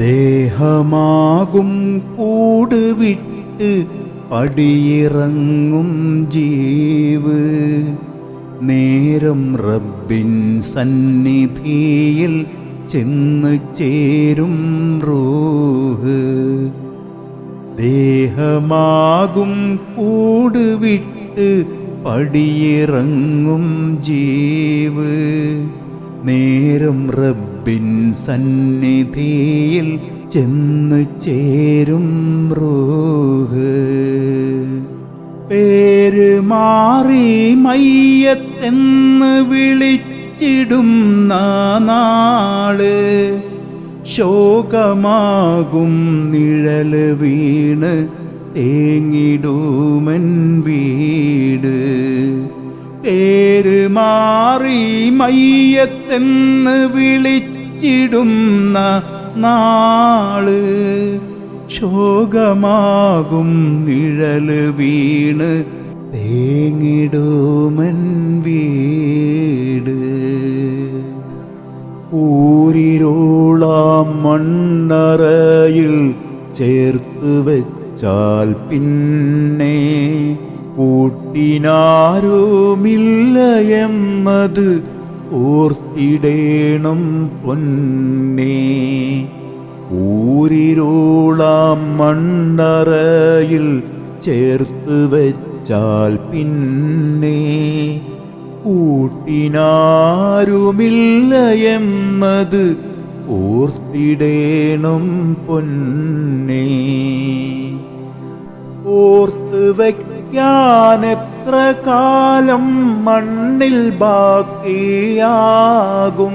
ദേഹമാകും കൂട് വിട്ട് പടിയിറങ്ങും ജീവ്. നേരം റബ്ബിൻ സന്നിധിയിൽ ചെന്ന് ചേരും റൂഹ്. ദേഹമാകും കൂട് വിട്ട് പടിയിറങ്ങും ജീവ്. നേരം റബ്ബിൻ സന്നിധിയിൽ ചെന്ന് ചേരും റൂഹ്. പേര് മാറി മയ്യത്തെന്ന് വിളിച്ചിടും നാൾ ശോകമാകും നിഴൽ വീണ് തേങ്ങിടൂമൻ വീട്. മാറി മയ്യത്തെന്ന് വിളിച്ചിടുന്ന നാൾ ശോകമാകും നിഴൽ വീണ് തേങ്ങിടുമൻ വീട്. ഊരിരോളാം മണ്ണറയിൽ ചേർത്ത് വെച്ചാൽ പിന്നെ കൂട്ടിനാരുമില്ല എന്നത് ഓർത്തിടേണം പൊന്നേ. ഊരിരോളാം മണ്ണറയിൽ ചേർത്ത് വെച്ചാൽ പിന്നെ. കൂട്ടിനാരുമില്ല എന്നത് ഓർത്തിടേണം പൊന്നേ. ഓർത്ത് എത്ര കാലം മണ്ണിൽ ബാക്കിയാകും?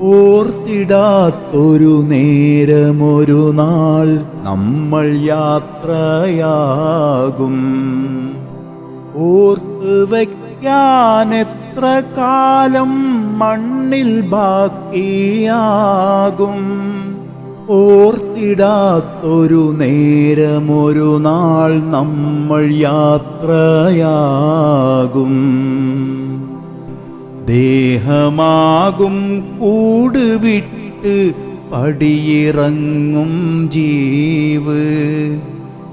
ഓർത്തിടാത്തൊരു നേരമൊരു നാൾ നമ്മൾ യാത്രയാകും. ഓർത്ത് വയ്ക്കാൻ എത്ര കാലം മണ്ണിൽ ബാക്കിയാകും? ഓർത്തിടാത്തൊരു നേരമൊരു നാൾ നമ്മൾ യാത്രയാകും. ദേഹമാകും കൂട് വിട്ട് പടിയിറങ്ങും ജീവ്.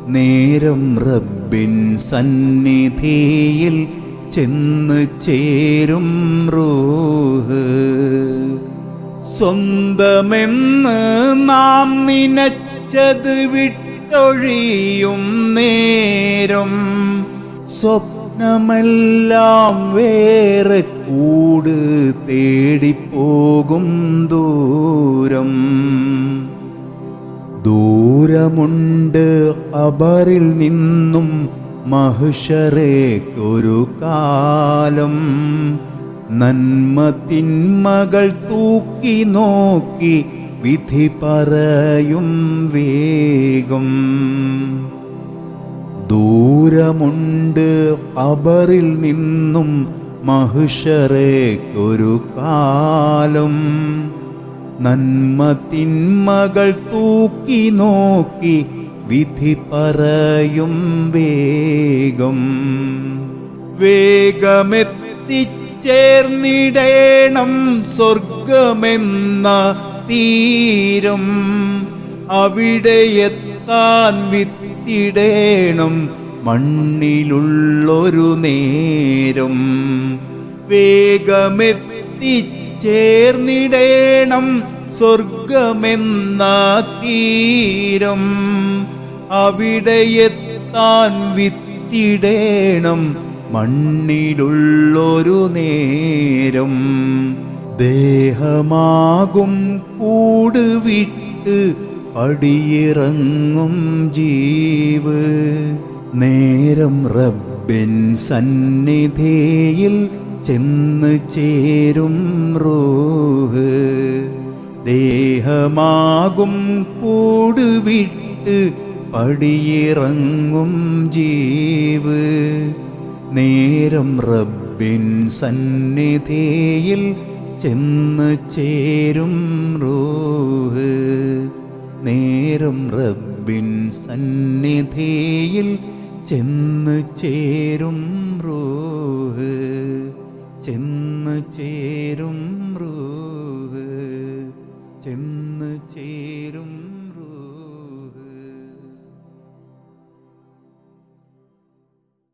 നേരം റബ്ബിൻ സന്നിധിയിൽ ചെന്ന് ചേരും റൂഹ്. സ്വന്തമെന്ന് നാം നിനച്ചത് വിട്ടൊഴിയും നേരം. സ്വപ്നമെല്ലാം വേറെ കൂട് തേടിപ്പോകും ദൂരം. ദൂരമുണ്ട് അബറിൽ നിന്നും മഹുഷറേക്കൊരു കാലം. നന്മ തിന്മകൾ തൂക്കി നോക്കി വിധി പറയും വേഗം. ദൂരമുണ്ട് അബറിൽ നിന്നും മഹുഷറേക്കൊരു കാലം. നന്മ തിന്മകൾ തൂക്കി നോക്കി വിധി പറയും വേഗം. വേഗമെത്തിച്ചേർന്നിടേണം സ്വർഗമെന്ന തീരം. അവിടെ എത്താൻ വിത്തിടേണം മണ്ണിലുള്ളൊരു നേരം. വേഗമെത്തിച്ചേർന്നിടേണം സ്വർഗമെന്ന തീരം. അവിടെ എത്താൻ വിത്തിടേണം മണ്ണിലുള്ളൊരു നേരം ദേഹമാകും കൂട് വിട്ട് അടിയിറങ്ങും ജീവ്. നേരം റബ്ബിൻ സന്നിധിയിൽ ചെന്ന് ചേരും റൂഹ്. ദേഹമാകും കൂട് വിട്ട് പടിയിറങ്ങും ജീവ്. നേരം റബ്ബിൻ സന്നിധിയിൽ ചെന്ന് ചേരും റൂഹ്. നേരം റബ്ബിൻ സന്നിധിയിൽ ചെന്ന് ചേരും റൂഹ്. ചെന്ന് ചേരും റൂഹ്